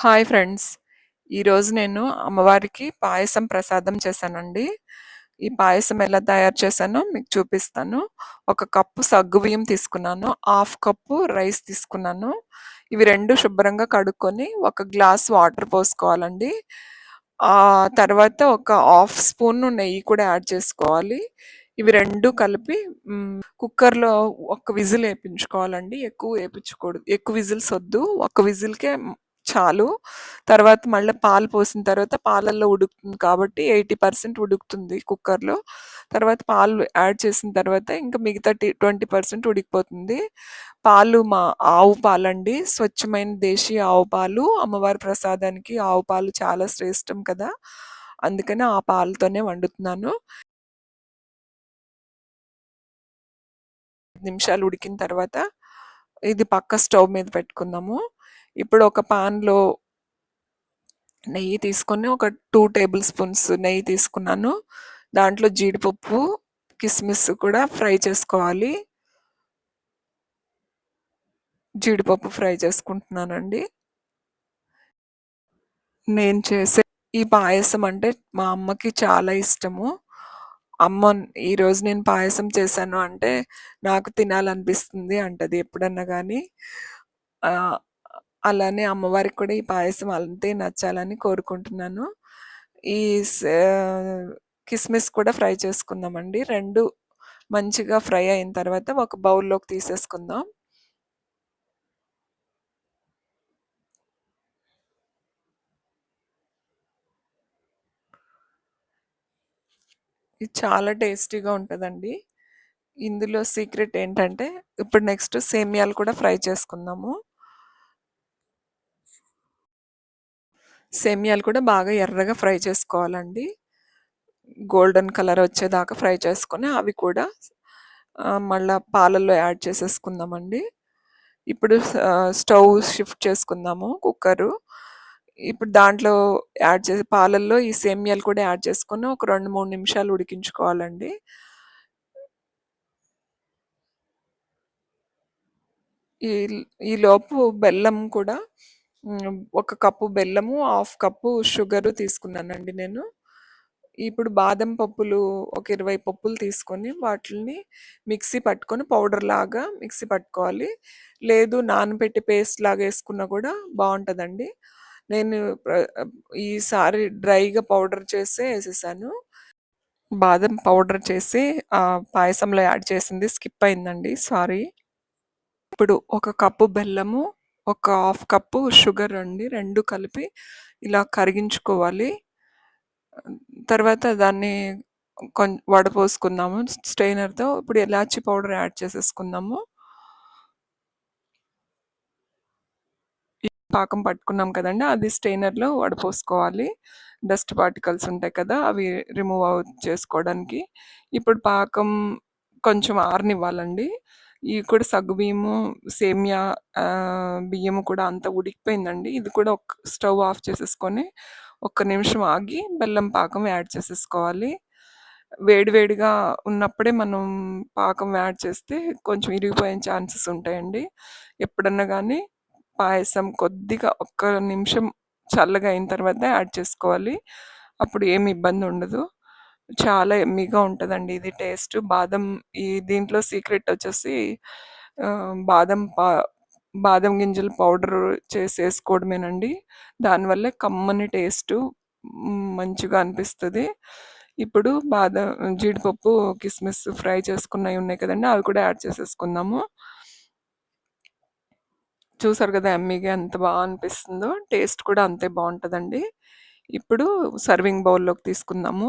Hi friends. ఈరోజు నేను అమ్మవారికి పాయసం ప్రసాదం చేశానండి. ఈ పాయసం ఎలా తయారు చేశానో మీకు చూపిస్తాను. ఒక కప్పు సగ్గుబియ్యం తీసుకున్నాను. హాఫ్ కప్పు రైస్ తీసుకున్నాను. ఇవి రెండు శుభ్రంగా కడుక్కొని, ఒక గ్లాస్ వాటర్ పోసుకోవాలండి. తర్వాత ఒక హాఫ్ స్పూన్ నెయ్యి కూడా యాడ్ చేసుకోవాలి. ఇవి రెండు కలిపి కుక్కర్‌లో ఒక విజిల్ వేపించుకోవాలండి ఎక్కువ వేపించకూడదు ఎక్కువ విజిల్స్ వద్దు ఒక విజిల్‌కే చాలు. తర్వాత మళ్ళీ పాలు పోసిన తర్వాత పాలల్లో ఉడుకుతుంది కాబట్టి 80% ఉడుకుతుంది కుక్కర్‌లో. తర్వాత పాలు యాడ్ చేసిన తర్వాత ఇంకా మిగతా టి 20% ఉడికిపోతుంది. పాలు మా ఆవు పాలండి. స్వచ్ఛమైన దేశీయ ఆవు పాలు. అమ్మవారి ప్రసాదానికి ఆవు పాలు చాలా శ్రేష్టం కదా! అందుకని ఆ పాలతోనే వండుతున్నాను. నిమిషాలు ఉడికిన తర్వాత ఇది పక్క స్టవ్ మీద పెట్టుకుందాము. ఇప్పుడు ఒక పాన్‌లో నెయ్యి తీసుకొని ఒక టూ టేబుల్ స్పూన్స్ నెయ్యి తీసుకున్నాను. దాంట్లో జీడిపప్పు, కిస్మిస్ కూడా ఫ్రై చేసుకోవాలి. జీడిపప్పు ఫ్రై చేసుకుంటున్నానండి. నేను చేసే ఈ పాయసం అంటే మా అమ్మకి చాలా ఇష్టము. అమ్మ ఈరోజు నేను పాయసం చేశాను అంటే, నాకు తినాలనిపిస్తుంది అంటది ఎప్పుడన్నా కానీ అలానే అమ్మవారికి కూడా ఈ పాయసం అంతే నచ్చాలని కోరుకుంటున్నాను. ఈ సే కిస్మిస్ కూడా ఫ్రై చేసుకుందామండి. 2 మంచిగా ఫ్రై అయిన తర్వాత ఒక బౌల్‌లోకి తీసేసుకుందాం. ఇది చాలా టేస్టీగా ఉంటదండి. ఇందులో సీక్రెట్ ఏంటంటే, ఇప్పుడు నెక్స్ట్ సేమియాలు కూడా ఫ్రై చేసుకుందాము. సేమియాలు కూడా బాగా ఎర్రగా ఫ్రై చేసుకోవాలండి. గోల్డెన్ కలర్ వచ్చేదాకా ఫ్రై చేసుకొని, అవి కూడా మళ్ళా పాలల్లో యాడ్ చేసేసుకుందామండి. ఇప్పుడు స్టవ్ షిఫ్ట్ చేసుకుందాము కుక్కరు. ఇప్పుడు దాంట్లో యాడ్ చేసి పాలల్లో ఈ సేమియాలు కూడా యాడ్ చేసుకొని ఒక 2, 3 నిమిషాలు ఉడికించుకోవాలండి. ఈ ఈలోపు బెల్లం కూడా హ్మ్, ఒక కప్పు బెల్లము, హాఫ్ కప్పు షుగరు తీసుకున్నానండి నేను. ఇప్పుడు బాదం పప్పులు ఒక 20 పప్పులు తీసుకొని, వాటిల్ని మిక్సీ పట్టుకొని పౌడర్‌లాగా మిక్సీ పట్టుకోవాలి. లేదు నానబెట్టి పేస్ట్‌లాగా ఏసుకున్నా కూడా బావుంటదండి. నేను ప్ర ఈసారి డ్రైగా పౌడర్ చేసే వేసేసాను బాదం పౌడర్ చేసి ఆహ్, పాయసంలో యాడ్ చేసింది స్కిప్ అయిందండి. సారీ. ఇప్పుడు ఒక కప్పు బెల్లము, ఒక హాఫ్ కప్పు షుగర్ అండి. రెండు కలిపి ఇలా కరిగించుకోవాలి. తర్వాత దాన్ని కొం వడపోసుకుందాము స్ట్రెయినర్‌తో. ఇప్పుడు ఇలాచీ పౌడర్ యాడ్ చేసేసుకుందాము. పాకం పట్టుకున్నాం కదండి అది స్ట్రెయినర్‌లో వడపోసుకోవాలి. డస్ట్ పార్టికల్స్ ఉంటాయి కదా! అవి రిమూవ్ చేసుకోవడానికి. ఇప్పుడు పాకం కొంచెం ఆరనివ్వాలండి. ఇవి కూడా సగ్గుబియ్యము, సేమియా బియ్యము కూడా అంతా ఉడికిపోయిందండి. ఇది కూడా ఒక స్టవ్ ఆఫ్ చేసేసుకొని, ఒక్క నిమిషం ఆగి బెల్లం పాకం యాడ్ చేసేసుకోవాలి. వేడివేడిగా ఉన్నప్పుడే మనం పాకం యాడ్ చేస్తే కొంచెం ఇరిగిపోయే ఛాన్సెస్ ఉంటాయండి. ఎప్పుడన్నా కానీ పాయసం కొద్దిగా ఒక్క నిమిషం చల్లగా అయిన తర్వాత యాడ్ చేసుకోవాలి. అప్పుడు ఏమి ఇబ్బంది ఉండదు. చాలా యమ్మీగా ఉంటదండి ఇది టేస్ట్. బాదం ఈ దీంట్లో సీక్రెట్ వచ్చేసి ఆహ్, బాదం పా బాదం గింజలు పౌడర్ చేసి ఏసుకోవడమేనండి. దానివల్లే కమ్మని టేస్టు హ్మ్, మంచిగా అనిపిస్తది. ఇప్పుడు బాదం జీడిపప్పు, కిస్మిస్ ఫ్రై చేసుకున్నయి ఉన్నాయి కదండీ! అవి కూడా యాడ్ చేసేసుకుందాము. చూసారు కదా! యమ్మీగా ఎంత బా అనిపిస్తుందో. టేస్ట్ కూడా అంతే బావుంటదండి. ఇప్పుడు సర్వింగ్ బౌల్‌లోకి తీసుకుందాము.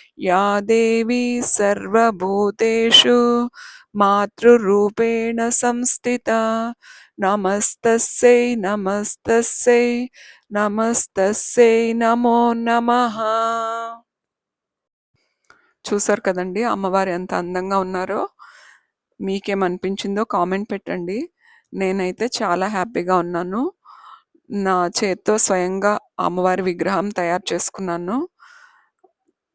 యా దేవీ సర్వభూతేషు మాతృరూపేణ సంస్థిత నమస్తస్సే నమస్తస్సై నమస్తస్సే నమో నమ చూసారు కదండీ అమ్మవారు ఎంత అందంగా ఉన్నారో. మీకేమనిపించిందో కామెంట్ పెట్టండి. నేనైతే చాలా హ్యాపీగా ఉన్నాను. నా చేత్తో స్వయంగా అమ్మవారి విగ్రహం తయారు చేసుకున్నాను.